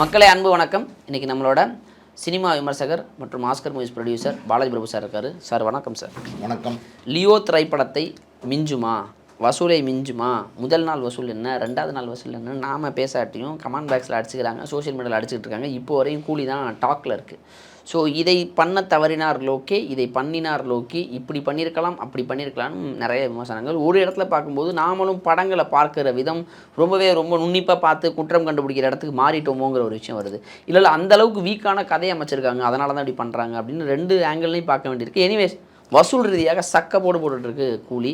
மக்களே அன்பு வணக்கம். இன்னைக்கு நம்மளோட சினிமா விமர்சகர் மற்றும் Oscar movies producer Balaji Prabhu sir இருக்காரு. சார் வணக்கம் சார். வணக்கம். லியோ திரைப்படத்தை மிஞ்சுமா? வசூலை மிஞ்சுமா? முதல் நாள் வசூல் என்ன? ரெண்டாவது நாள் வசூல் என்ன? நாம பேசாட்டியும் கமெண்ட் பாக்ஸில் அடிச்சுக்கிறாங்க சோஷியல் மீடியாவில் அடிச்சுக்கிட்டு இருக்காங்க. இப்போ வரையும் கூலி தான் டாக்கில் இருக்குது ஸோ இதை பண்ண தவறினார் லோக்கே இதை பண்ணினார் லோக்கி இப்படி பண்ணியிருக்கலாம் அப்படி பண்ணியிருக்கலாம்னு நிறைய விமர்சனங்கள். ஒரு இடத்துல பார்க்கும்போது நாமளும் படங்களை பார்க்குற விதம் ரொம்பவே ரொம்ப நுண்ணிப்பாக பார்த்து குற்றம் கண்டுபிடிக்கிற இடத்துக்கு மாறிட்டோமோங்கிற ஒரு விஷயம் வருது. இல்லை இல்லை அந்த அளவுக்கு வீக்கான கதையை அமைச்சிருக்காங்க. அதனால தான் இப்படி பண்ணுறாங்க அப்படின்னு ரெண்டு ஆங்கிள்லையும் பார்க்க வேண்டியிருக்கு. எனிவேஸ் வசூல் ரீதியாக சக்க போடு போட்டுருக்கு கூலி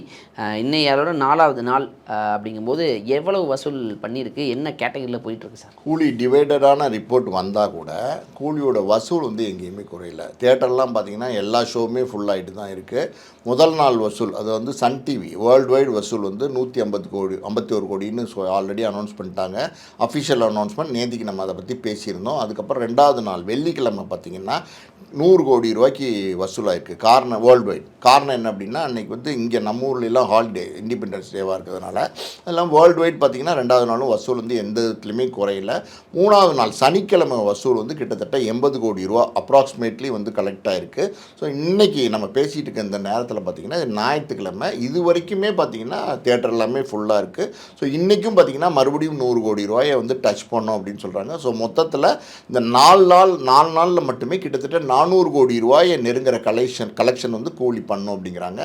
இன்னையாரோட நாலாவது நாள் அப்படிங்கும்போது எவ்வளவு வசூல் பண்ணியிருக்கு? என்ன கேட்டகரியில் போயிட்டுருக்கு சார்? கூலி டிவைடடான ரிப்போர்ட் வந்தால் கூட கூலியோட வசூல் வந்து எங்கேயுமே குறையில. தேட்டர்லாம் பார்த்தீங்கன்னா எல்லா ஷோவுமே ஃபுல் ஆகிட்டு தான் இருக்குது முதல் நாள் வசூல் அது வந்து சன் டிவி வேர்ல்டு வைடு வசூல் வந்து நூற்றி ஐம்பது கோடி ஐம்பத்தி ஒரு கோடின்னு ஆல்ரெடி அனௌன்ஸ் பண்ணிட்டாங்க. அஃபிஷியல் அனௌன்ஸ்மெண்ட் நேத்திக்கு நம்ம அதை பற்றி பேசியிருந்தோம். அதுக்கப்புறம் ரெண்டாவது நாள் வெள்ளிக்கிழமை பார்த்தீங்கன்னா நூறு கோடி ரூபாய்க்கு வசூலாயிருக்கு. காரணம் வேர்ல்டு வைட் காரணம் என்ன அப்படின்னா அன்றைக்கி வந்து இங்கே நம்ம ஊர்லலாம் ஹாலிடே இண்டிபெண்டன்ஸ் டேவாக இருக்கிறதுனால அதெல்லாம் வேர்ல்டு வைட் பார்த்திங்கன்னா ரெண்டாவது நாளும் வசூல் வந்து எந்த விதத்துலையுமே குறையல. மூணாவது நாள் சனிக்கிழமை வசூல் வந்து கிட்டத்தட்ட எண்பது கோடி ரூபா அப்ராக்சிமேட்லி வந்து கலெக்ட் ஆகிருக்கு ஸோ இன்றைக்கி நம்ம பேசிகிட்டு இருக்க இந்த நேரத்தில் பார்த்தீங்கன்னா ஞாயிற்றுக்கிழமை. இது வரைக்குமே பார்த்தீங்கன்னா தேட்டர் எல்லாமே ஃபுல்லாக இருக்குது ஸோ இன்றைக்கும் பார்த்தீங்கன்னா மறுபடியும் நூறு கோடி ரூபாயை வந்து டச் பண்ணோம் அப்படின்னு சொல்கிறாங்க ஸோ மொத்தத்தில் இந்த நாலு நாள் நாலு நாளில் மட்டுமே கிட்டத்தட்ட நானூறு கோடி ரூபாயை நெருங்குற கலெக்ஷன் கலெக்ஷன் வந்து கூலி பண்ணும் அப்படிங்கிறாங்க.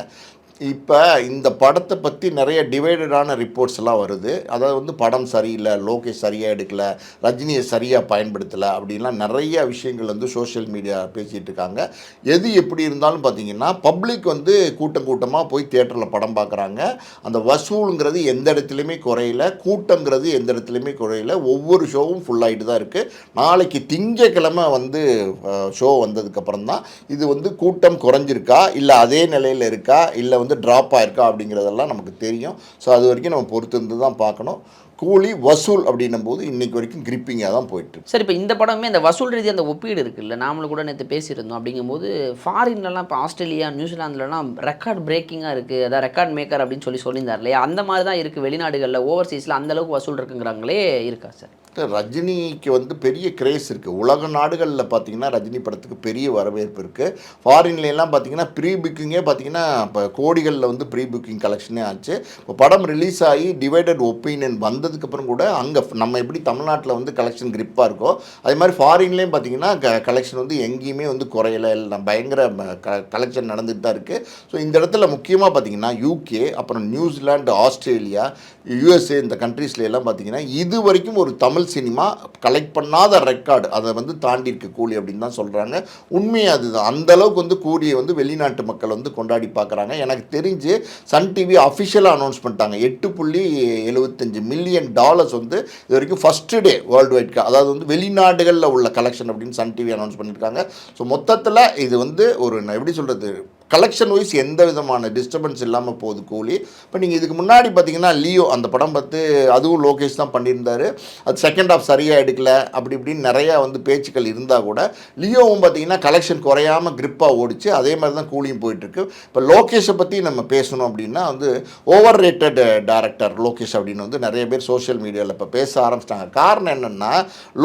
இப்போ இந்த படத்தை பற்றி நிறைய டிவைடடான ரிப்போர்ட்ஸ் எல்லாம் வருது. அதாவது வந்து படம் சரியில்லை லோகேஷ் சரியாக எடுக்கல ரஜினியை சரியாக பயன்படுத்தலை அப்படின்லாம் நிறைய விஷயங்கள் வந்து சோஷியல் மீடியா பேசிகிட்டு இருக்காங்க. எது எப்படி இருந்தாலும் பார்த்தீங்கன்னா பப்ளிக் வந்து கூட்டம் கூட்டமாக போய் தேட்டரில் படம் பார்க்குறாங்க அந்த வசூலுங்கிறது எந்த இடத்துலையுமே குறையல கூட்டங்கிறது எந்த இடத்துலையுமே குறையல. ஒவ்வொரு ஷோவும் ஃபுல்லாகிட்டு தான் இருக்குது நாளைக்கு திங்கக்கிழமை வந்து ஷோ வந்ததுக்கப்புறம் தான் இது வந்து கூட்டம் குறைஞ்சிருக்கா? இல்லை அதே நிலையில் இருக்கா? இல்லை வந்து ட்ராப் ஆயிருக்கா அப்படிங்கிறதெல்லாம் நமக்கு தெரியும். ஸோ அது வரைக்கும் நம்ம பொறுத்து இருந்து தான் பார்க்கணும். கூலி வசூல் அப்படின்னும் போது இன்னைக்கு வரைக்கும் கிரிப்பிங்காக தான் போயிட்டு சரி சார் இப்போ இந்த படமே அந்த வசூல் ரீதியாக அந்த ஒப்பீடு இருக்குல்ல நாமளும் கூட நேற்று பேசியிருந்தோம். அப்படிங்கும்போது ஃபாரின்லலாம் இப்போ ஆஸ்திரேலியா நியூசிலாந்துலலாம் ரெக்கார்ட் பிரேக்கிங்காக இருக்குது அதான் ரெக்கார்ட் மேக்கர் அப்படின்னு சொல்லி சொல்லியிருந்தார் இல்லையா? அந்த மாதிரி தான் இருக்குது வெளிநாடுகளில். ஓவர்சீஸில் அந்த அளவுக்கு வசூல் இருக்குங்கிறாங்களே இருக்கா சார்? ரஜினிக்கு வந்து பெரிய கிரேஸ் இருக்குது உலக நாடுகளில் பார்த்தீங்கன்னா ரஜினி படத்துக்கு பெரிய வரவேற்பு இருக்குது ஃபாரின்லாம் பார்த்தீங்கன்னா ப்ரீ புக்கிங்கே பார்த்தீங்கன்னா இப்போ கோடிகளில் வந்து ப்ரீ புக்கிங் கலெக்ஷனே ஆச்சு. இப்போ படம் ரிலீஸ் ஆகி டிவைடட் ஒப்பீனியன் வந்ததுக்கப்புறம் கூட அங்கே நம்ம எப்படி தமிழ்நாட்டில் வந்து கலெக்ஷன் கிரிப்பாக இருக்கோ அதே மாதிரி ஃபாரின்லேயும் பார்த்தீங்கன்னா க கலெக்ஷன் வந்து எங்கேயுமே வந்து குறையலை. இல்லை பயங்கர கலெக்ஷன் நடந்துட்டு தான் இருக்குது ஸோ இந்த இடத்துல முக்கியமாக பார்த்தீங்கன்னா யூகே அப்புறம் நியூசிலாண்டு ஆஸ்திரேலியா யூஎஸ்ஏ இந்த கண்ட்ரீஸ்ல எல்லாம் பார்த்தீங்கன்னா இது வரைக்கும் ஒரு தமிழ் சினிமா கலெக்ட் பண்ணாத ரெக்கார்டு அதை வந்து தாண்டி இருக்க கூலி அப்படின்னு தான் சொல்கிறாங்க உண்மையே அதுதான். அந்த அளவுக்கு வந்து கூலியை வந்து வெளிநாட்டு மக்கள் வந்து கொண்டாடி பார்க்குறாங்க. எனக்கு தெரிஞ்சு சன் டிவி அஃபிஷியலாக அனௌன்ஸ் பண்ணிட்டாங்க. எட்டு புள்ளி எழுபத்தஞ்சு மில்லியன் டாலர்ஸ் வந்து இது வரைக்கும் ஃபஸ்ட்டு டே வேர்ல்டு வைட்க்கு அதாவது வந்து வெளிநாடுகளில் உள்ள கலெக்ஷன் அப்படின்னு சன் டிவி அனௌன்ஸ் பண்ணியிருக்காங்க. ஸோ மொத்தத்தில் இது வந்து ஒரு நான் எப்படி சொல்கிறது கலெக்ஷன் வைஸ் எந்த விதமான டிஸ்டர்பன்ஸ் இல்லாமல் போகுது கூலி. இப்போ நீங்கள் இதுக்கு முன்னாடி பார்த்தீங்கன்னா லியோ அந்த படம் பார்த்து அதுவும் லோகேஷ் தான் பண்ணியிருந்தாரு. அது செகண்ட் ஆஃப் சரியாக எடுக்கல அப்படி இப்படின்னு நிறையா வந்து பேச்சுக்கள் இருந்தால் கூட லியோவும் பார்த்தீங்கன்னா கலெக்ஷன் குறையாமல் கிரிப்பாக ஓடிச்சு. அதே மாதிரி தான் கூலியும் போயிட்டுருக்கு. இப்போ லோகேஷை பற்றி நம்ம பேசணும் அப்படின்னா வந்து ஓவர் ரேட்டட் டேரக்டர் லோகேஷ் அப்படின்னு வந்து நிறைய பேர் சோஷியல் மீடியாவில் இப்போ பேச ஆரம்பிச்சிட்டாங்க. காரணம் என்னென்னா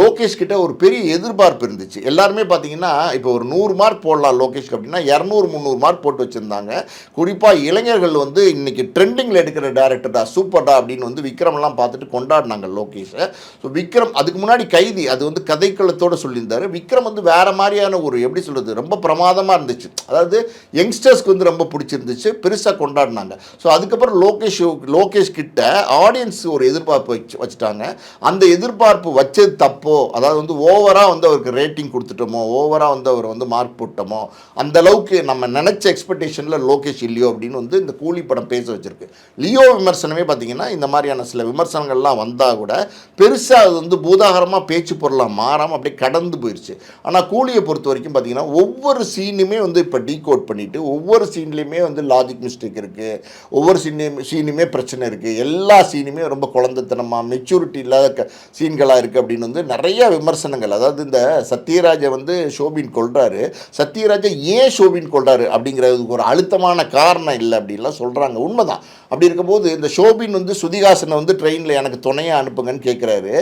லோகேஷ் கிட்ட ஒரு பெரிய எதிர்பார்ப்பு இருந்துச்சு. எல்லாருமே பார்த்தீங்கன்னா இப்போ ஒரு நூறு மார்க் போடலாம் லோகேஷ்க்கு அப்படின்னா இரநூறு முந்நூறு மார்க் போட்டு வச்சுருந்தாங்க. குறிப்பாக இளைஞர்கள் வந்து இன்னைக்கு ட்ரெண்டிங்கில் எடுக்கிற டேரக்டர்டா சூப்பர்டா அப்படின்னு வந்து விக்ரம்லாம் பார்த்துட்டு கொண்டாடினாங்க லோகேஷை. ஸோ விக்ரம் அதுக்கு முன்னாடி கைதி அது வந்து கதைக்களத்தோடு சொல்லியிருந்தாரு. விக்ரம் வந்து வேறு மாதிரியான ஒரு எப்படி சொல்கிறது ரொம்ப பிரமாதமாக இருந்துச்சு. அதாவது யங்ஸ்டர்ஸ்க்கு வந்து ரொம்ப பிடிச்சிருந்துச்சு பெருசாக கொண்டாடினாங்க. ஸோ அதுக்கப்புறம் லோகேஷ் லோகேஷ் கிட்ட ஆடியன்ஸ் ஒரு எதிர்பார்ப்பு வச்சு வச்சுட்டாங்க. அந்த எதிர்பார்ப்பு வச்சது தப்போ அதாவது வந்து ஓவராக வந்து அவருக்கு ரேட்டிங் கொடுத்துட்டோமோ ஓவராக வந்து அவர் வந்து மார்க் போட்டோமோ அந்த அளவுக்கு நம்ம நினச்ச எக்ஸ்பெக்டேஷனில் லோகேஷ் இல்லையோ அப்படின்னு வந்து இந்த கூலி படம் பேச வச்சுருக்கு. லியோ விமர்சனமே பார்த்தீங்கன்னா இந்த மாதிரியான சில விமர்சனங்கள்லாம் வந்தால் கூட பெருசாக அது வந்து பூதாகரமாக பேச்சு பொருளாக மாறாமல் அப்படியே கடந்து போயிடுச்சு ஆனால் கூலியை பொறுத்த வரைக்கும் பார்த்தீங்கன்னா ஒவ்வொரு சீனுமே வந்து இப்போ டீகோட் பண்ணிவிட்டு ஒவ்வொரு சீன்லேயுமே வந்து லாஜிக் மிஸ்டேக் இருக்குது ஒவ்வொரு சீனையும் சீனுமே பிரச்சனை இருக்குது எல்லா சீனுமே ரொம்ப குழந்தைத்தனமாக மெச்சூரிட்டி இல்லாத க சீன்களாக இருக்குது அப்படின்னு வந்து நிறைய விமர்சனங்கள். அதாவது இந்த சத்யராஜை வந்து ஷோபின் கொள்கிறாரு சத்யராஜை ஏன் ஷோபின் கொள்கிறாரு அப்படி அப்படிங்கிறதுக்கு ஒரு அழுத்தமான காரணம் இல்லை அப்படின்லாம் சொல்கிறாங்க உண்மைதான். அப்படி இருக்கும்போது இந்த ஷோபின் வந்து சுதிகாசனை வந்து ட்ரெயினில் எனக்கு துணையாக அனுப்புங்கன்னு கேட்குறாரு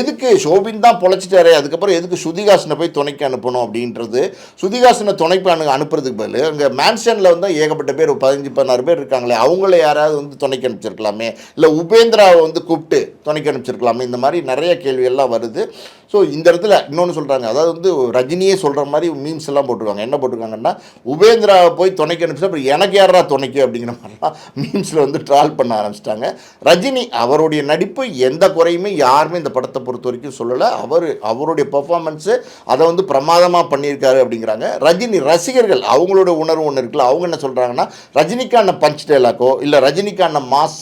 எதுக்கு ஷோபின் தான் பொழைச்சிட்டாரு? அதுக்கப்புறம் எதுக்கு சுதிகாசனை போய் துணைக்கு அனுப்பணும் அப்படின்றது? சுதிகாசனை துணைக்கு அனு அனுப்புறதுக்கு பதில் அங்கே மேன்ஷனில் வந்து ஏகப்பட்ட பேர் ஒரு பதினஞ்சு பதினாறு பேர் இருக்காங்களே அவங்கள யாராவது வந்து துணைக்கு அனுப்பிச்சிருக்கலாமே? இல்லை உபேந்திராவை வந்து கூப்பிட்டு துணைக்கு அனுப்பிச்சிருக்கலாமே? இந்த மாதிரி நிறைய கேள்வியெல்லாம் வருது. ஸோ இந்த இடத்துல இன்னொன்று சொல்கிறாங்க அதாவது வந்து ரஜினியே சொல்கிற மாதிரி மீம்ஸ் எல்லாம் போட்டிருக்காங்க. என்ன போட்டிருக்காங்கன்னா உபேந்திராவை போய் துணைக்கு அனுப்பிச்சா அப்புறம் எனக்கு யாரா துணைக்கு அப்படிங்கிற மாதிரிலாம் மீம்ஸில் வந்து ட்ரால் பண்ண ஆரம்பிச்சிட்டாங்க. ரஜினி அவருடைய நடிப்பு எந்த குறையுமே யாருமே இந்த படத்தை பொறுத்த வரைக்கும் சொல்லலை. அவர் அவருடைய பெர்ஃபார்மன்ஸு அதை வந்து பிரமாதமாக பண்ணியிருக்காரு அப்படிங்கிறாங்க. ரஜினி ரசிகர்கள் அவங்களோட உணர்வு ஒன்று இருக்குல்ல அவங்க என்ன சொல்கிறாங்கன்னா ரஜினிக்கான பஞ்ச் டைலாக்கோ இல்லை ரஜினிக்கான மாஸ்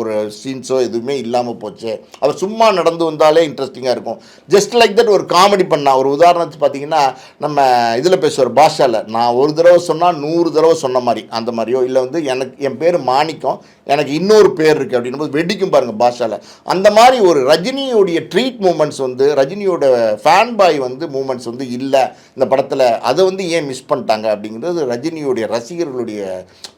ஒரு சீன்ஸோ எதுவுமே இல்லாமல் போச்சு. அவர் சும்மா நடந்து வந்தாலே இன்ட்ரெஸ்டிங்காக இருக்கும். ஜஸ்ட் லைக் தட் ஒரு காமெடி பண்ணா ஒரு உதாரணத்துக்கு பார்த்தீங்கன்னா நம்ம இதில் பேசுவார் பாஷாவில் நான் ஒரு தடவை சொன்னால் நூறு தடவை சொன்ன மாதிரி அந்த மாதிரியோ இல்லை வந்து எனக்கு என் பேர் மாணிக்கம் எனக்கு இன்னொரு பேர் இருக்குது அப்படின்னும் போது வெடிக்கும் பாருங்கள் பாஷாவில் அந்த மாதிரி ஒரு ரஜினியோடைய ட்ரீட் மூமெண்ட்ஸ் வந்து ரஜினியோட ஃபேன் பாய் வந்து மூமெண்ட்ஸ் வந்து இல்லை. இந்த படத்தில் அதை வந்து ஏன் மிஸ் பண்ணிட்டாங்க அப்படிங்கிறது ரஜினியோடைய ரசிகர்களுடைய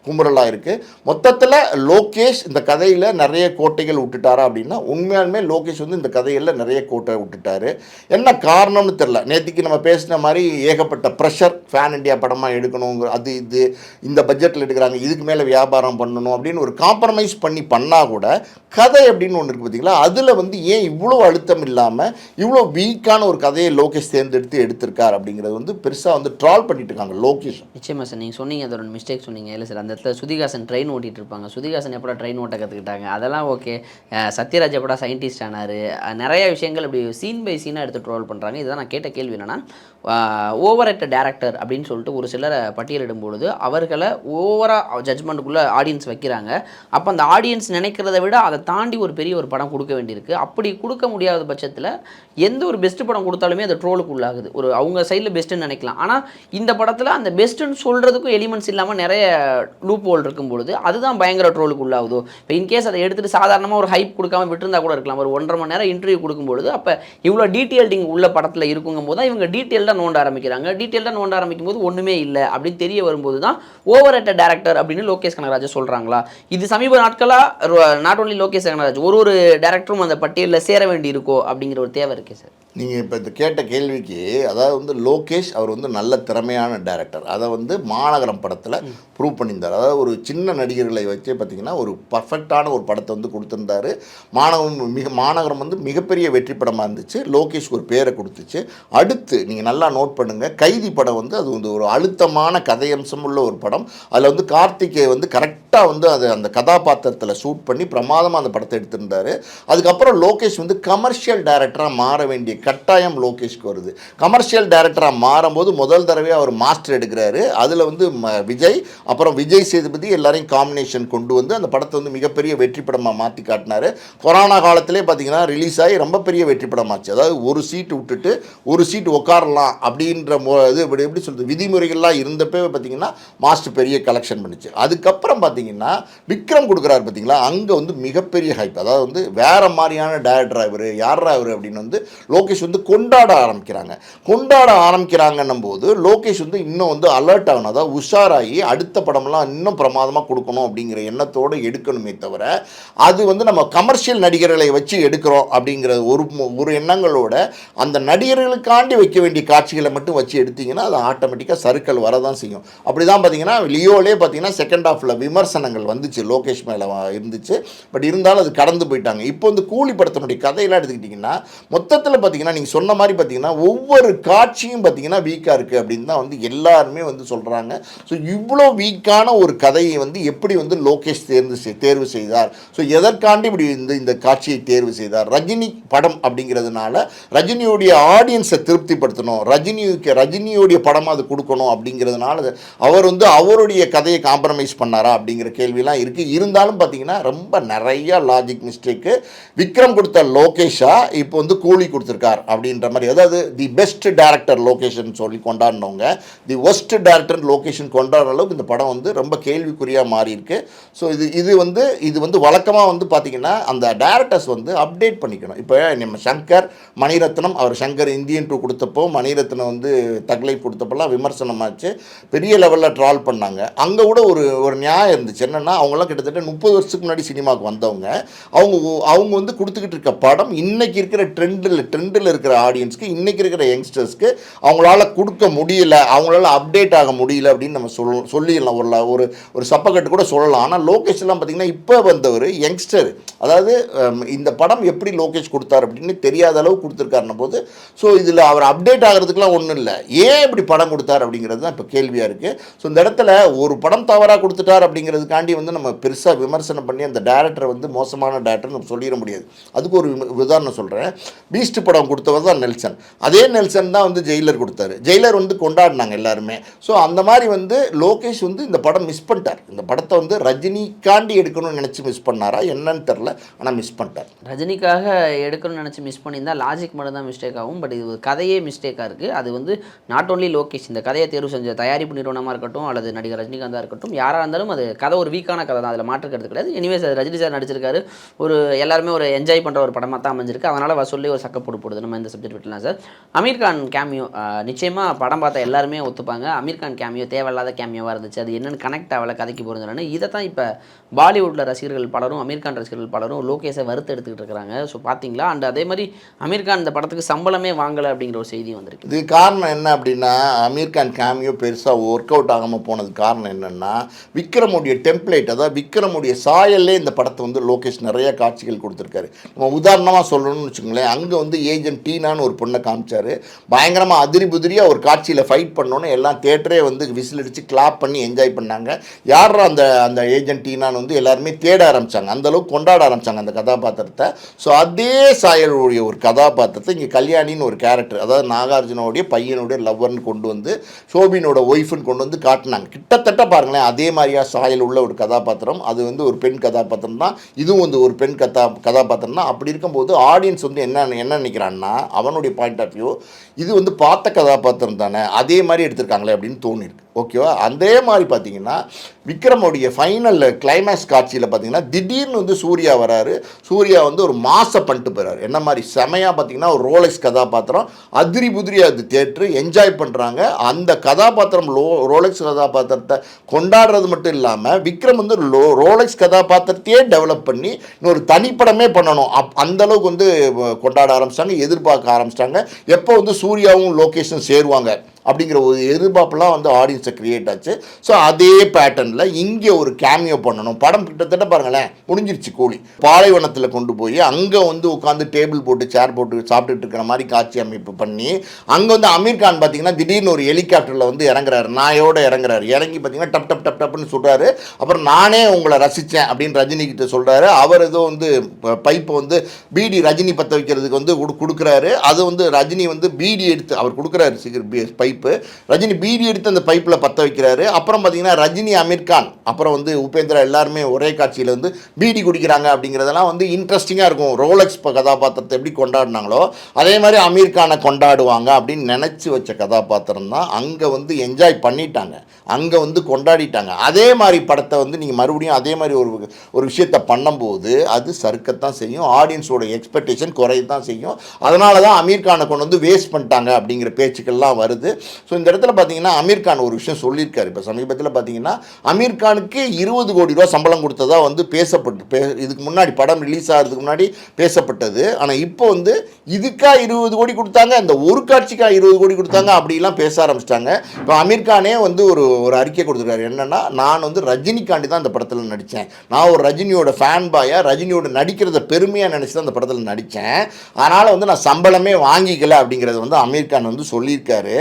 குமுறலாக இருக்குது மொத்தத்தில் லோகேஷ் இந்த கதையில் நிறைய கோட்டைகள் விட்டுட்டாரா அப்படின்னா உண்மையாலுமே லோகேஷ் வந்து இந்த கதையில் நிறைய கோட்டை விட்டுட்டாரு. என்ன காரணம்னு தெரில நேற்றுக்கு நம்ம பேசின மாதிரி ஏகப்பட்ட ப்ரெஷர் ஃபேன் இண்டியா படமாக எடுக்கணுங்கிற அது இது இந்த பட்ஜெட்டில் எடுக்கிறாங்க இதுக்கு மேலே வியாபாரம் பண்ணணும் அப்படின்னு ஒரு காம்ப்ரமைஸ் பண்ணி பண்ணால் கூட கதை அப்படின்னு ஒன்று இருக்குது பார்த்தீங்களா அதில் வந்து ஏன் இவ்வளோ அழுத்தம் இல்லாமல் இவ்வளோ வீக்கான ஒரு கதையை லோகேஷ் தேர்ந்தெடுத்து எடுத்திருக்கார் அப்படிங்கிறது வந்து பெருசாக வந்து ட்ரால் பண்ணிட்டு இருக்காங்க லோகேஷ். நிச்சயமா சார். நீங்கள் சொன்னீங்க அதோட மிஸ்டேக் சொன்னீங்க. இல்லை சார் அந்த இடத்துல சுதிகாசன் ட்ரெயின் ஓட்டிட்டு இருப்பாங்க. சுதிகாசன் எப்படா ட்ரெயின் ஓட்ட கற்றுக்கிட்டாங்க அதெல்லாம் ஓகே சத்யராஜ் எப்படா சயின்டிஸ்ட் ஆனார்? நிறைய விஷயங்கள் இப்படி சீன் பை சீனாக எடுத்து ட்ரோல் பண்ணுறாங்க இதுதான் நான் கேட்ட கேள்வி என்னென்னா ஓவர் அட் டேரக்டர் அப்படின்னு சொல்லிட்டு ஒரு சிலரை பட்டியலிடும் பொழுது அவர்களை ஓவராக ஜட்ஜ்மெண்ட்டுக்குள்ளே ஆடியன்ஸ் வைக்கிறாங்க. அப்போ அந்த ஆடியன்ஸ் நினைக்கிறத விட அதை தாண்டி ஒரு பெரிய ஒரு படம் கொடுக்க வேண்டியிருக்கு. அப்படி கொடுக்க முடியாத பட்சத்தில் எந்த ஒரு பெஸ்ட் படம் கொடுத்தாலுமே அது ட்ரோலுக்கு உள்ளாகுது. ஒரு அவங்க சைடில் பெஸ்ட்டுன்னு நினைக்கலாம். ஆனால் இந்த படத்தில் அந்த பெஸ்ட்டுன்னு சொல்கிறதுக்கும் எலிமெண்ட்ஸ் இல்லாமல் நிறைய லூப் ஹோல் இருக்கும் பொழுது அதுதான் பயங்கர ட்ரோலுக்கு உள்ளாகுதோ? இப்போ இன்கேஸ் அதை எடுத்துகிட்டு சாதாரணமாக ஒரு ஹைப் கொடுக்காம விட்டுருந்தா கூட இருக்கலாம். ஒரு ஒன்றரை மணி நேரம் இன்டர்வியூ கொடுக்கும்பொழுது அப்போ இவ்வளோ டீட்டெயில்டிங் உள்ள படத்தில் இருக்குங்கும் போது தான் இவங்க டீட்டெயில்டாக நோண்ட ஆரம்பிக்கிறாங்க. டீட்டெயில்டாக நோண்ட ஆரம்பிக்கும் போது ஒன்றுமே இல்லை அப்படின்னு தெரிய வரும்போது தான் ஓவர் அட் டேரக்டர் அப்படின்னு லோகேஷ் கனகராஜ் சொல்கிறாங்களா இது சமீப நாட்களாக நாட் only லோகேஷ் கனகராஜ் ஒரு ஒரு டேரக்டரும் அந்த பட்டியலில் சேர வேண்டி இருக்கோ அப்படிங்கிற ஒரு தேவை இருக்கே சார் நீங்கள் இப்போ இந்த கேட்ட கேள்விக்கு அதாவது வந்து லோகேஷ் அவர் வந்து நல்ல திறமையான டைரக்டர் அதை வந்து மாநகரம் படத்தில் ப்ரூவ் பண்ணியிருந்தார். அதாவது ஒரு சின்ன நடிகர்களை வச்சு பார்த்தீங்கன்னா ஒரு பர்ஃபெக்டான ஒரு படத்தை வந்து கொடுத்துருந்தாரு. மாநகரம் மிக மாநகரம் வந்து மிகப்பெரிய வெற்றி படமாக இருந்துச்சு. லோகேஷ்க்கு ஒரு பேரை கொடுத்துச்சு. அடுத்து நீங்கள் நல்லா நோட் பண்ணுங்கள் கைதி படம் வந்து அது வந்து ஒரு அழுத்தமான கதையம்சம் உள்ள ஒரு படம். அதில் வந்து கார்த்திகே வந்து கரெக்டாக வந்து அது அந்த கதாபாத்திரத்தில் ஷூட் பண்ணி பிரமாதமாக அந்த படத்தை எடுத்திருந்தார். அதுக்கப்புறம் லோகேஷ் வந்து கமர்ஷியல் டைரக்டராக மாற வேண்டிய கட்டாயம் லோகேஷ்க்கு வருது. கமர்ஷியல் டைரக்டராக மாறும்போது முதல் தடவை அவர் மாஸ்டர் எடுக்கிறாரு. அதில் வந்து ம- விஜய் அப்புறம் விஜய் சேதுபதி எல்லாரையும் காம்பினேஷன் கொண்டு வந்து அந்த படத்தை வந்து மிகப்பெரிய வெற்றி படமாக மாற்றி காட்டினார். கொரோனா காலத்திலே பார்த்தீங்கன்னா ரிலீஸ் ஆகி ரொம்ப பெரிய வெற்றி படமாச்சு. அதாவது ஒரு சீட்டு விட்டுட்டு ஒரு சீட்டு உட்காரலாம் அப்படின்ற மோ இது இப்படி எப்படி சொல்கிறது விதிமுறைகள்லாம் இருந்தப்பவே பார்த்தீங்கன்னா மாஸ்டர் பெரிய கலெக்ஷன் பண்ணிச்சு. அதுக்கப்புறம் பார்த்தீங்கன்னா விக்ரம் கொடுக்குறாரு பார்த்தீங்களா? அங்கே வந்து மிகப்பெரிய ஹைப் அதாவது வந்து வேற மாதிரியான டேரக்டர் இவர் யாரா இவர் அப்படின்னு வந்து லோகேஷ் வந்து கொண்டாட ஆரம்பிக்கிறாங்க. கொண்டாட ஆரம்பிக்கிறாங்கன்னும் போது லோகேஷ் வந்து இன்னும் வந்து அலர்ட் ஆகணும். அதாவது உஷாராகி அடுத்த படம்லாம் இன்னும் பிரமாதமாக கொடுக்கணும் அப்படிங்கிற எண்ணத்தோடு எடுக்கணுமே தவிர அது வந்து நம்ம கமர்ஷியல் நடிகர்களை வச்சு எடுக்கிறோம் அப்படிங்கிற ஒரு ஒரு எண்ணங்களோட அந்த நடிகர்களுக்காண்டி வைக்க வேண்டிய காட்சிகளை மட்டும் வச்சு எடுத்தீங்கன்னா அது ஆட்டோமேட்டிக்காக சருக்கள் வரதான் செய்யும். அப்படி தான் பார்த்தீங்கன்னா லியோலே பார்த்தீங்கன்னா செகண்ட் ஹாஃபில் விமர்சனங்கள் வந்துச்சு லோகேஷ் மேலே இருந்துச்சு. பட் இருந்தாலும் அது கடந்து போயிட்டாங்க. இப்போ வந்து கூலி படத்தினுடைய கதையெல்லாம் எடுத்துக்கிட்டிங்கன்னா மொத்தத்தில் பார்த்தீங்கன்னா நீங்கள் சொன்ன மாதிரி பார்த்தீங்கன்னா ஒவ்வொரு காட்சியும் பார்த்தீங்கன்னா வீக்காக இருக்குது அப்படின்னு தான் வந்து எல்லாருமே வந்து சொல்கிறாங்க ஸோ இவ்வளோ வீக்கான ஒரு கதையை வந்து எப்படி வந்து லோகேஷ் தேர்ந்து தேர்வு செய்தார்? ஸோ எதற்காண்டி இப்படி இந்த இந்த காட்சியை தேர்வு செய்தார்? ரஜினி படம் அப்படிங்கிறதுனால ரஜினியுடைய ஆடியன்ஸை திருப்திப்படுத்தணும். ரஜினிக்கு ரஜினியுடைய படமாக அது கொடுக்கணும் அப்படிங்கிறதுனால அவர் வந்து அவருடைய கதையை காம்ப்ரமைஸ் பண்ணாரா அப்படிங்கிற அப்படிங்கிற கேள்விலாம் இருக்குது இருந்தாலும் பார்த்தீங்கன்னா ரொம்ப நிறைய லாஜிக் மிஸ்டேக்கு விக்ரம் கொடுத்த லோகேஷா இப்போ வந்து கூலி கொடுத்துருக்கார் அப்படின்ற மாதிரி. அதாவது தி பெஸ்ட் டேரக்டர் லோகேஷன் சொல்லி கொண்டாடினவங்க தி ஒஸ்ட் டேரக்டர் லொகேஷன் கொண்டாடுற அளவுக்கு இந்த படம் வந்து ரொம்ப கேள்விக்குறியாக மாறி இருக்கு ஸோ இது இது வந்து இது வந்து வழக்கமாக வந்து பார்த்தீங்கன்னா அந்த டேரக்டர்ஸ் வந்து அப்டேட் பண்ணிக்கணும். இப்போ நம்ம சங்கர் மணிரத்னம் அவர் சங்கர் இந்தியன் டூ கொடுத்தப்போ மணிரத்னம் வந்து தகலை கொடுத்தப்பெல்லாம் விமர்சனமாச்சு. பெரிய லெவலில் ட்ரால் பண்ணாங்க. அங்கே கூட ஒரு ஒரு நியாயம் இருந்துச்சு. என்னென்னா அவங்களாம் கிட்டத்தட்ட முப்பது வருஷத்துக்கு முன்னாடி சினிமாவுக்கு வந்தவங்க. அவங்க அவங்க வந்து கொடுத்துக்கிட்டு இருக்க படம் இன்றைக்கி இருக்கிற ட்ரெண்டில் ட்ரெண்டில் இருக்கிற ஆடியன்ஸ்க்கு இன்றைக்கி இருக்கிற யங்ஸ்டர்ஸ்க்கு அவங்களால கொடுக்க முடியல அவங்களால அப்டேட் ஆக முடியல அப்படின்னு நம்ம சொல் சொல்லிடலாம். ஒரு ஒரு ஒரு சப்பக்கட்டு கூட சொல்லலாம். ஆனால் லோகேஷ்லாம் பார்த்திங்கன்னா இப்போ வந்தவர் யங்ஸ்டர் அதாவது இந்த படம் எப்படி லோகேஷ் கொடுத்தாரு அப்படின்னு தெரியாத அளவு கொடுத்துருக்காருன போது ஸோ இதில் அவர் அப்டேட் ஆகிறதுக்குலாம் ஒன்றும் இல்லை. ஏன் இப்படி படம் கொடுத்தாரு அப்படிங்கிறது தான் இப்போ கேள்வியாக இருக்குது ஸோ இந்த இடத்துல ஒரு படம் தவறாக கொடுத்துட்டார் அப்படிங்கிறதுக்காண்டி வந்து நம்ம பெருசாக விமர்சனம் பண்ணி அந்த டேரக்டரை வந்து மோசமான டேரக்டர் நம்ம சொல்லிட முடியாது. அதுக்கு ஒரு உதாரணம் சொல்கிறேன் பீஸ்ட் படம் கொடுத்தவர் தான் நெல்சன். அதே நெல்சன் தான் வந்து ஜெயிலர் கொடுத்தாரு. ஜெயிலர் வந்து கொண்டாடினாங்க எல்லாருமே. ஸோ அந்த மாதிரி வந்து லோகேஷ் வந்து இந்த படம் மிஸ் பண்ணிட்டார். இந்த படத்தை வந்து ரஜினிக்காண்டி எடுக்கணும்னு நினச்சி மிஸ் பண்ணாரா என்னன்னு தெரில ஆனால் மிஸ் பண்ணிட்டார். ரஜினிக்காக எடுக்கணும்னு நினச்சி மிஸ் பண்ணியிருந்தால் லாஜிக் மட்டும் தான் மிஸ்டேக் ஆகும். பட் இது ஒரு கதையே மிஸ்டேக்காக இருக்குது அது வந்து நாட் ஓன்லி லோகேஷ் இந்த கதையை தேர்வு செஞ்ச தயாரிப்பு நிறுவனமாக இருக்கட்டும் அல்லது நடிகர் ரஜினிகாந்தாக இருக்கட்டும் யாராக இருந்தாலும் அது கதை ஒரு வீக்கான கதை தான். அதில் மாற்றுக்கிறது கிடையாது. எனிவேஸ் அது ரஜினி சார் நடிச்சிருக்காரு. ஒரு எல்லாருமே ஒரு என்ஜாய் பண்ணுற ஒரு படமாக தான் அமைஞ்சிருக்கு. அதனால் வசூல்லி ஒரு சக்கப்போடு போடுது. நம்ம இந்த சப்ஜெக்ட் விட்டலாம் சார் அமீர் கான் கேமியோ நிச்சயமாக படம் பார்த்த எல்லாருமே ஒத்துப்பாங்க. அமீர் கான் கேமியோ தேவையில்லாத கேமியோவாக இருந்துச்சு. அது என்னென்னு கனெக்ட் ஆகலை கதைக்கு போகிறதுனால இதை தான் இப்போ பாலிவுட்டில் ரசிகர்கள் பலரும் அமீர் கான் ரசிகர்கள் பலரும் லோகேஷை வறுத்து எடுத்துக்கிட்டு இருக்கிறாங்க. ஸோ பார்த்தீங்களா அண்ட் அதே மாதிரி அமீர் கான் இந்த படத்துக்கு சம்பளமே வாங்கலை அப்படிங்கிற ஒரு செய்தி வந்திருக்கு. இது காரணம் என்ன அப்படின்னா அமீர் கான் கேமியோ பெருசாக ஒர்க் அவுட் ஆகாமல் போனது காரணம் என்னென்னா விக்ரமுடைய டெம்ப்ளேட் அதாவது விக்ரமுடைய சாயல்லே இந்த படத்தை வந்து லோகேஷ் நிறைய காட்சிகள் கொடுத்துருக்காரு. நம்ம உதாரணமாக சொல்லணும்னு வச்சுக்கோங்களேன் அங்கே வந்து ஏஜென்ட் டீனான்னு ஒரு பொண்ணை காமிச்சார். பயங்கரமாக அதிரி புதிரியாக ஒரு காட்சியில் ஃபைட் பண்ணோன்னே எல்லாம் தேட்டரே வந்து விசில் அடித்து கிளாப் பண்ணி என்ஜாய் பண்ணாங்க. யார் அந்த அந்த ஏஜென்ட் டீனான்னு வந்து எல்லாருமே தேட ஆரம்பித்தாங்க அந்தளவுக்கு கொண்டாட ஆரம்பித்தாங்க அந்த கதாபாத்திரத்தை. ஸோ அதே சாயலுடைய ஒரு கதாபாத்திரத்தை இங்கே கல்யாணின்னு ஒரு கேரக்டர் அதாவது நாகார்ஜுனோடைய பையனுடைய லவ்வர்னு கொண்டு வந்து சோபினோட ஒய்ஃப்னு கொண்டு வந்து காட்டினாங்க. கிட்டத்தட்ட பாருங்களேன் அதே மாதிரியா சாயல் உள்ள ஒரு கதாபாத்திரம் அது வந்து ஒரு பெண் கதாபாத்திரம் தான். இதுவும் வந்து ஒரு பெண் கதா கதாபாத்திரம் தான். அப்படி இருக்கும்போது ஆடியன்ஸ் வந்து என்ன என்ன நினைக்கிறான்னா அவனுடைய பாயிண்ட் ஆஃப் வியூ இது வந்து பார்த்த கதாபாத்திரம் தானே அதே மாதிரி எடுத்திருக்காங்களே அப்படின்னு தோணிருக்கு ஓகேவா? அதே மாதிரி பார்த்தீங்கன்னா விக்ரமுடைய ஃபைனல் கிளைமேக்ஸ் காட்சியில் பார்த்தீங்கன்னா திடீர்னு வந்து சூர்யா வராரு. சூர்யா வந்து ஒரு மாசை பண்ணிட்டு போகிறாரு என்ன மாதிரி? செமையாக பார்த்தீங்கன்னா ஒரு ரோலெக்ஸ் கதாபாத்திரம். அதிரி புதிரி அது தேட்டரு என்ஜாய் பண்ணுறாங்க அந்த கதாபாத்திரம் லோ ரோலெக்ஸ் கதாபாத்திரத்தை கொண்டாடுறது மட்டும் இல்லாமல் விக்ரம் வந்து லோ ரோலெக்ஸ் கதாபாத்திரத்தையே டெவலப் பண்ணி இன்னொரு தனிப்படமே பண்ணணும். அப் அந்த அளவுக்கு வந்து கொண்டாட ஆரம்பிச்சிட்டாங்க எதிர்பார்க்க ஆரம்பிச்சிட்டாங்க. எப்போ வந்து சூர்யாவும் லோகேஷும் சேருவாங்க? அப்படிங்கிற ஒரு எதிர்பார்ப்புலாம் வந்து ஆடியன்ஸை க்ரியேட் ஆச்சு. ஸோ அதே பேட்டர்னில் இங்கே ஒரு கேமியோ பண்ணணும். படம் கிட்டத்தட்ட பாருங்களேன் முடிஞ்சிருச்சு கூலி. பாலைவனத்தில் கொண்டு போய் அங்கே வந்து உட்காந்து டேபிள் போட்டு சேர் போட்டு சாப்பிட்டுட்டு இருக்கிற மாதிரி காட்சி அமைப்பு பண்ணி அங்கே வந்து அமீர் கான் பார்த்தீங்கன்னா திடீர்னு ஒரு ஹெலிகாப்டரில் வந்து இறங்குறாரு. நாயோடு இறங்குறாரு. இறங்கி பார்த்தீங்கன்னா டப் டப் டப் டப்னு சொல்கிறாரு அப்புறம் நானே உங்களை ரசித்தேன் அப்படின்னு ரஜினி கிட்ட சொல்கிறாரு அவர் ஏதோ வந்து பைப்பை வந்து பீடி ரஜினி பற்ற வைக்கிறதுக்கு வந்து கொடுக்குறாரு. அது வந்து ரஜினி வந்து பீடி எடுத்து அவர் கொடுக்குறாரு சிகர் பைப்பு ரஜினி பீடி எடுத்து அந்த பைப்பில் பற்ற வைக்கிறாரு. அப்புறம் பார்த்தீங்கன்னா ரஜினி அமீர் கான். அப்புறம் வந்து உபேந்திரா எல்லாருமே ஒரே காட்சியில் வந்து பீடி குடிக்கிறாங்க அப்படிங்கிறதெல்லாம் வந்து இன்ட்ரெஸ்டிங்காக இருக்கும். ரோலக்ஸ் கதாபாத்திரத்தை எப்படி கொண்டாடினாங்களோ அதே மாதிரி அமீர்கானை கொண்டாடுவாங்க அப்படின்னு நினச்சி வச்ச கதாபாத்திரம் தான் அங்கே வந்து என்ஜாய் பண்ணிட்டாங்க. அங்கே வந்து கொண்டாடிட்டாங்க. அதே மாதிரி படத்தை வந்து நீங்கள் மறுபடியும் அதே மாதிரி ஒரு ஒரு விஷயத்தை பண்ணும்போது அது சறுக்கத்தான் செய்யும். ஆடியன்ஸோட எக்ஸ்பெக்டேஷன் குறையத்தான் செய்யும். அதனால தான் அமீர்கானை கொண்டு வந்து வேஸ்ட் பண்ணிட்டாங்க அப்படிங்கிற பேச்சுக்கள்லாம் வருது. ஸோ இந்த இடத்துல பார்த்தீங்கன்னா அமீர்கான் ஒரு விஷயம் சொல்லியிருக்காரு. இப்போ சமீபத்தில் பார்த்தீங்கன்னா அமீர்கானுக்கு இருபது கோடி ரூபா சம்பளம் கொடுத்ததா வந்து பேசப்பட்டு பே இதுக்கு முன்னாடி படம் ரிலீஸ் ஆகிறதுக்கு முன்னாடி பேசப்பட்டது. ஆனால் இப்போ வந்து இதுக்கா இருபது கோடி கொடுத்தாங்க இந்த ஒரு காட்சிக்கா இருபது கோடி கொடுத்தாங்க அப்படிலாம் பேச ஆரம்பிச்சிட்டாங்க. இப்போ அமீர் கானே வந்து ஒரு ஒரு அறிக்கை கொடுத்துருக்காரு. என்னென்னா நான் வந்து ரஜினிகாண்டி தான் இந்த படத்தில் நடித்தேன் நான் ஒரு ரஜினியோட ஃபேன் பாயாக ரஜினியோட நடிக்கிறத பெருமையாக நினச்சி தான் அந்த படத்தில் நடித்தேன் அதனால் வந்து நான் சம்பளமே வாங்கிக்கல அப்படிங்கிறத வந்து அமீர் கான் வந்து சொல்லியிருக்காரு.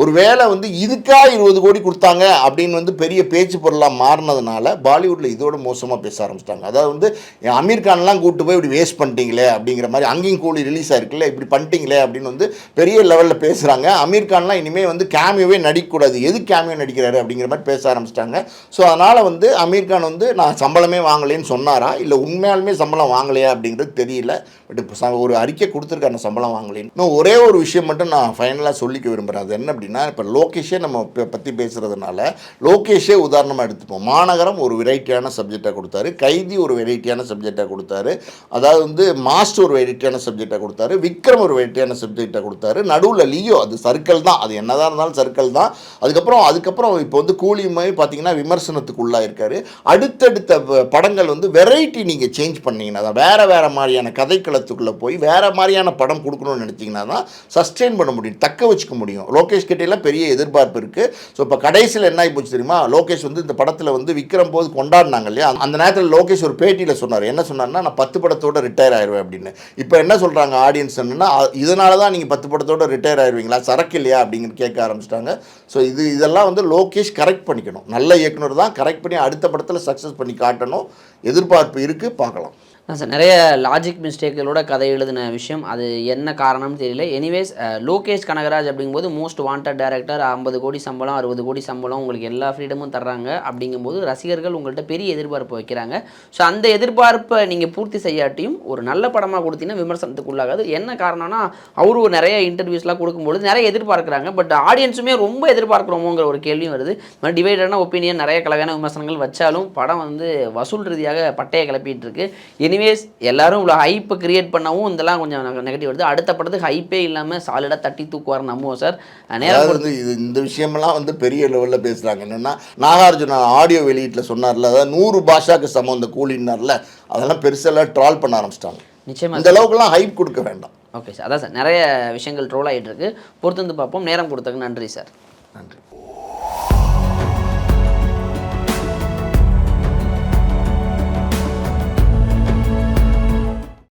ஒரு வேளை வந்து இதுக்காக இருபது கோடி கொடுத்தாங்க அப்படின்னு வந்து பெரிய பேச்சு பொருளாக மாறினதுனால பாலிவுட்டில் இதோட மோசமாக பேச ஆரம்பிச்சிட்டாங்க. அதாவது வந்து அமீர் கான்லாம் கூப்பிட்டு போய் இப்படி வேஸ்ட் பண்ணிட்டீங்களே அப்படிங்கிற மாதிரி அங்கேயும் கூலி ரிலீஸ் ஆயிருக்குல்ல இப்படி பண்ணிட்டீங்களே அப்படின்னு வந்து பெரிய லெவலில் பேசுகிறாங்க அமீர் கான்லாம் இனிமேல் வந்து கேமியோவே நடிக்கக்கூடாது. எது கேமியோ நடிக்கிறாரு அப்படிங்கிற மாதிரி பேச ஆரம்பிச்சிட்டாங்க. ஸோ அதனால் வந்து அமீர் கான் வந்து நான் சம்பளமே வாங்கலைன்னு சொன்னார். இல்லை உண்மையாலுமே சம்பளம் வாங்கலையா அப்படிங்கிறது தெரியல. பட் ச- ஒரு அறிக்கை கொடுத்துருக்காரு சம்பளம் வாங்கலைன்னு. இன்னும் ஒரே ஒரு விஷயம் மட்டும் நான் ஃபைனலாக சொல்லிக்க விரும்புகிறேன் அது என்ன அப்படின்னா இப்போ லோகேஷே நம்ம பற்றி பேசுகிறதுனால லோகேஷே உதாரணமாக எடுத்துப்போம். மாநகரம் ஒரு வெரைட்டியான சப்ஜெக்டாக கொடுத்தாரு. கைதி ஒரு வெரைட்டியான சப்ஜெக்டாக கொடுத்தாரு. அதாவது வந்து மாஸ்டர் ஒரு வெரைட்டியான சப்ஜெக்டாக கொடுத்தாரு. விக்ரம் ஒரு வெரைட்டியான சப்ஜெக்டாக கொடுத்தாரு. நடுவில் லியோ அது சர்க்கிள் தான். அது என்னதான் இருந்தாலும் சர்க்கிள் தான். அதுக்கப்புறம் அதுக்கப்புறம் இப்போ வந்து கூலி மாதிரி பார்த்தீங்கன்னா விமர்சனத்துக்குள்ளாக இருக்காரு அடுத்தடுத்த படங்கள் வந்து வெரைட்டி நீங்கள் சேஞ்ச் பண்ணிங்கன்னா தான் வேறு வேறு மாதிரியான கதைக்களத்துக்குள்ளே போய் வேறு மாதிரியான படம் கொடுக்கணும்னு நினச்சிங்கன்னா தான் சஸ்டெயின் பண்ண முடியும் தக்க வச்சுக்க முடியும். லோகேஷ் கிட்டேலாம் பெரிய எதிர்பார்ப்பு இருக்குது ஸோ இப்போ கடைசியில் என்ன ஆகி போச்சு தெரியுமா? லோகேஷ் வந்து இந்த படத்தில் வந்து விக்ரம் போது கொண்டாடினாங்க இல்லையா? அந்த நேரத்தில் லோகேஷ் ஒரு பேட்டியில் சொன்னார் என்ன சொன்னார்னா நான் பத்து படத்தோட ரிட்டையர் ஆயிடுவேன் அப்படின்னு. இப்போ என்ன சொல்கிறாங்க ஆடியன்ஸ் என்னன்னா இதனால தான் நீங்கள் பத்து படத்தோட ரிட்டையர் ஆயிடுவீங்களா சரக்கு இல்லையா? அப்படிங்கிற கேட்க ஆரம்பிச்சிட்டாங்க. ஸோ இது இதெல்லாம் வந்து லோகேஷ் கரெக்ட் பண்ணிக்கணும். நல்ல இயக்குனர் தான் கரெக்ட் பண்ணி அடுத்த படத்தில் சக்ஸஸ் பண்ணி காட்டணும். எதிர்பார்ப்பு எதிர்பார்ப்பு இருக்குது பார்க்கலாம். சார் நிறைய லாஜிக் மிஸ்டேக்குகளோட கதை எழுதின விஷயம் அது என்ன காரணம்னு தெரியல. எனிவேஸ் லோகேஷ் கனகராஜ் அப்படிங்கும்போது மோஸ்ட் வாண்டட் டேரக்டர் ஐம்பது கோடி சம்பளம் அறுபது கோடி சம்பளம் உங்களுக்கு எல்லா ஃப்ரீடமும் தர்றாங்க அப்படிங்கும்போது ரசிகர்கள் உங்கள்கிட்ட பெரிய எதிர்பார்ப்பு வைக்கிறாங்க. ஸோ அந்த எதிர்பார்ப்பை நீங்கள் பூர்த்தி செய்யாட்டியும் ஒரு நல்ல படமாக கொடுத்தீங்கன்னா விமர்சனத்துக்கு உள்ளாகாது என்ன காரணம்னா அவரு நிறைய இன்டர்வியூஸ்லாம் கொடுக்கும்பொழுது நிறைய எதிர்பார்க்குறாங்க பட் ஆடியன்ஸுமே ரொம்ப எதிர்பார்க்குறோமோங்கிற ஒரு கேள்வியும் வருது. டிவைடடான ஒப்பீனியன் நிறைய கலவையான விமர்சனங்கள் வச்சாலும் படம் வந்து வசூல் ரீதியாக பட்டையை கிளப்பிட்டு இருக்கு எனிவேஸ் எல்லாரும் இவ்வளோ ஹைப்பை கிரியேட் பண்ணவும் இதெல்லாம் கொஞ்சம் நெகட்டிவ் வருது. அடுத்த படத்துக்கு ஹைப்பே இல்லாமல் சாலிடாக தட்டி தூக்குவார் நம்புவோம் சார் நேரம் வந்து இது இந்த விஷயமெல்லாம் வந்து பெரிய லெவலில் பேசுகிறாங்க என்னென்னா நாகார்ஜுனா ஆடியோ வெளியீட்டில் சொன்னார்ல அதாவது நூறு பாஷாக்கு சமம் இந்த கூலின்னார்ல அதெல்லாம் பெருசெல்லாம் ட்ரால் பண்ண ஆரம்பிச்சிட்டாங்க. நிச்சயமா இந்த அளவுக்குலாம் ஹைப் கொடுக்க வேண்டாம். ஓகே சார் அதான் சார் நிறைய விஷயங்கள் ட்ரோல் ஆகிட்டு இருக்கு. பொறுத்து வந்து பார்ப்போம். நேரம் கொடுத்ததுக்கு நன்றி சார் நன்றி.